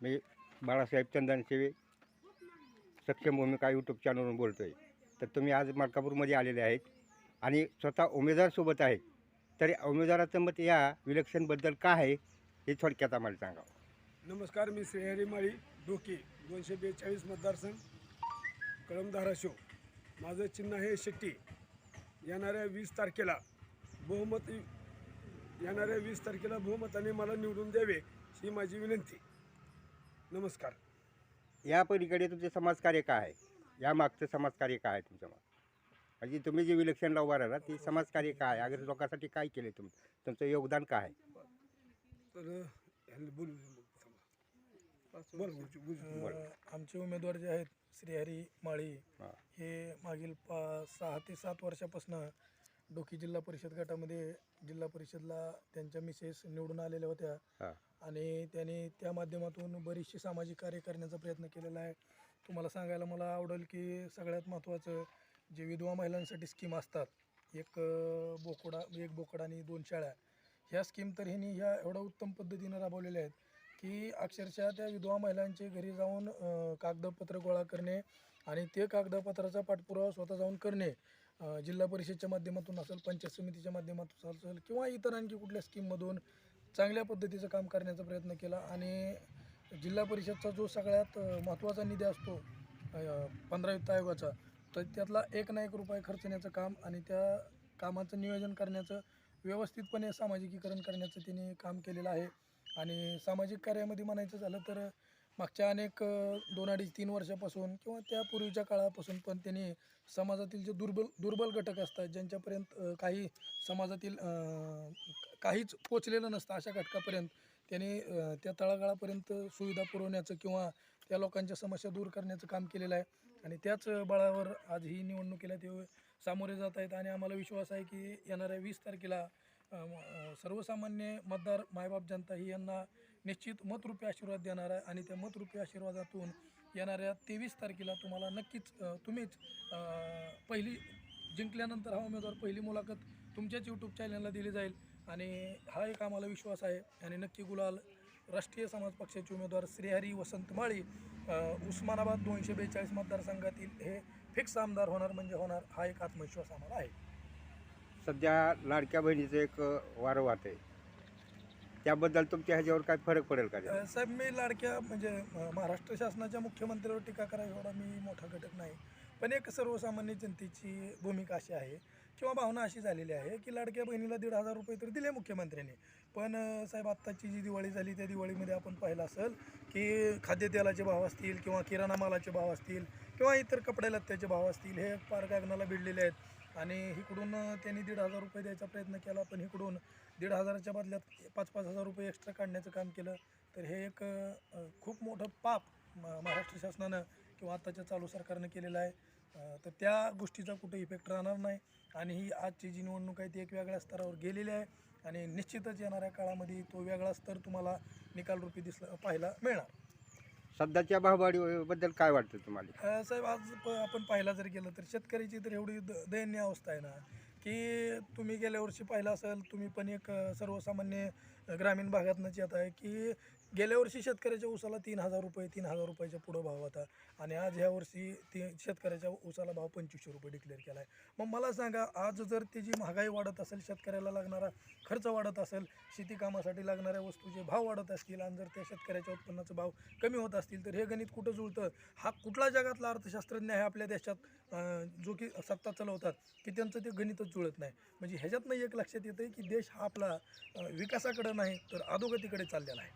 मी बाळासाहेब चंदन सेवे सक्षम भूमिका यूट्यूब चॅनलवरून बोलतो आहे तर तुम्ही आज मलकापूरमध्ये आलेले आहेत आणि स्वतः उमेदवारसोबत आहेत. तरी उमेदवाराचं मत या विलक्षणबद्दल काय आहे हे थोडक्यात आम्हाला सांगावं नमस्कार मी श्रेहरी माळी डोके दोनशे बेचाळीस मतदारसंघ कळम धाराशिव माझं चिन्ह आहे शेट्टी. येणाऱ्या वीस तारखेला बहुमत येणाऱ्या वीस तारखेला बहुमताने मला निवडून द्यावे ही माझी विनंती. नमस्कार. या पलीकडे तुमचे समाजकार्य काय आहे? या मागचं समाजकार्य काय आहे तुमचं मग म्हणजे तुम्ही जे विलक्षणला उभा राहिला ते समाजकार्य काय आहे? अगर लोकांसाठी काय केले तुम तुमचं योगदान काय आहे? तर बोलू. बोल. अ, आमचे उमेदवार जे आहेत श्रीहरी माळी हां. हे मागील पा सहा ते सात वर्षापासून डोकी जिल्हा परिषद गटामध्ये जिल्हा परिषदला त्यांच्या मिसेस निवडून आलेल्या होत्या. हां. आणि त्याने त्या माध्यमातून बरीचशी सामाजिक कार्य करण्याचा प्रयत्न केलेला आहे. तुम्हाला सांगायला मला आवडेल की सगळ्यात महत्त्वाचं जे विधवा महिलांसाठी स्कीम असतात एक बोकडा एक बोकडा आणि दोन शाळ्या ह्या स्कीम तर ह्यांनी ह्या एवढ्या उत्तम पद्धतीनं राबवलेल्या आहेत की अक्षरशः त्या विधवा महिलांचे घरी जाऊन कागदपत्र गोळा करणे आणि ते कागदपत्राचा पाठपुरावा स्वतः जाऊन करणे जिल्हा परिषदच्या माध्यमातून असेल पंचायत समितीच्या माध्यमातून असेल किंवा इतर आणखी कुठल्या स्कीममधून चांगल्या पद्धतीचं काम करण्याचा प्रयत्न केला आणि जिल्हा परिषदचा जो सगळ्यात महत्त्वाचा निधी असतो पंधरा वित्त आयोगाचा तर त्यातला एक ना एक रुपये खर्चण्याचं काम आणि त्या कामाचं नियोजन करण्याचं व्यवस्थितपणे सामाजिकीकरण करण्याचं त्यांनी काम केलेलं आहे. आणि सामाजिक कार्यामध्ये म्हणायचं झालं तर मागच्या अनेक दोन अडीच तीन वर्षापासून किंवा त्यापूर्वीच्या काळापासून पण त्यांनी समाजातील जे दुर्बल दुर्बल घटक असतात ज्यांच्यापर्यंत काही समाजातील काहीच पोचलेलं नसतं अशा घटकापर्यंत त्यांनी त्या तळागाळापर्यंत सुविधा पुरवण्याचं किंवा त्या लोकांच्या समस्या दूर करण्याचं काम केलेलं आहे. आणि त्याच बळावर आज ही निवडणुकीला ते सामोरे जात आहेत आणि आम्हाला विश्वास आहे की येणाऱ्या वीस तारखेला सर्वसामान्य मतदार मायबाप जनता ही यांना निश्चित मतरूपी आशीर्वाद देणार आहे आणि त्या मतरूपी आशीर्वादातून येणाऱ्या तेवीस तारखेला तुम्हाला नक्कीच तुम्हीच पहिली जिंकल्यानंतर हा उमेदवार पहिली मुलाखत तुमच्याच यूट्यूब चॅनलला दिली जाईल. आणि हा एक आम्हाला विश्वास आहे. आणि नक्की गुलाल राष्ट्रीय समाज पक्षाचे उमेदवार श्रीहरी वसंत माळी उस्मानाबाद दोनशे बेचाळीस मतदारसंघातील हे फिक्स आमदार होणार म्हणजे होणार हा एक आत्मविश्वास आम्हाला आहे. सध्या लाडक्या बहिणीचं एक वारं वाहत आहे. त्याबद्दल तुमच्या ह्याच्यावर काय फरक पडेल का? अ, साहेब मी लाडक्या म्हणजे महाराष्ट्र शासनाच्या मुख्यमंत्र्यावर टीका करावी एवढा मी मोठा घटक नाही. पण एक सर्वसामान्य जनतेची भूमिका अशी आहे किंवा भावना अशी झालेली आहे की लाडक्या बहिणीला दीड हजार रुपये तर दिले मुख्यमंत्र्यांनी. पण अ, साहेब आत्ताची जी दिवाळी झाली त्या दिवाळीमध्ये आपण पाहिलं असेल की खाद्यतेलाचे भाव असतील किंवा किराणा मालाचे भाव असतील किंवा इतर कपडे लत्त्याचे भाव असतील हे पार गगनाला भिडलेले आहेत. आणि इकडून त्यांनी दीड हजार रुपये द्यायचा प्रयत्न केला पण इकडून दीड हजाराच्या बदल्यात पाच पाच हजार रुपये एक्स्ट्रा काढण्याचं काम केलं. तर हे एक खूप मोठं पाप म- महाराष्ट्र शासनानं किंवा आत्ताच्या चालू सरकारनं केलेलं आहे. तर त्या गोष्टीचा कुठे इफेक्ट राहणार नाही. आणि ही आजची जी निवडणूक आहे ती एक वेगळ्या स्तरावर गेलेली आहे. आणि निश्चितच येणाऱ्या काळामध्ये तो वेगळा स्तर तुम्हाला निकालरूपी दिसला पाहायला मिळणार. सध्याच्या भाववाढीबद्दल काय वाटतं तुम्हाला? अ, साहेब आज प आपण पाहायला जर गेलं तर शेतकऱ्याची तर एवढी द दयनीय अवस्था आहे ना की तुम्ही गेल्या वर्षी पाहिलं असेल तुम्ही पण एक अ, सर्वसामान्य ग्रामीण भागातनंच येत आहे की गेल्या वर्षी शेतकऱ्याच्या ऊसाला तीन हजार रुपये तीन हजार रुपयाच्या पुढं भाव होता. आणि आज ह्या वर्षी ती शेतकऱ्याच्या ऊसाला भाव पंचवीसशे रुपये डिक्लेअर केला आहे मग मला सांगा आज जर त्याची महागाई वाढत असेल शेतकऱ्याला लागणारा खर्च वाढत असेल शेती कामासाठी लागणाऱ्या वस्तूचे भाव वाढत असतील आणि जर त्या शेतकऱ्याच्या उत्पन्नाचा भाव कमी होत असतील तर हे गणित कुठं जुळतं? हा कुठला जगातला अर्थशास्त्रज्ञ आहे आपल्या देशात जो की सत्ता चालवतात की त्यांचं ते गणितच जुळत नाही? म्हणजे ह्याच्यातनं एक लक्षात येतं की देश हा आपला विकासाकडं नाही तर अधोगतीकडे चाललेला आहे.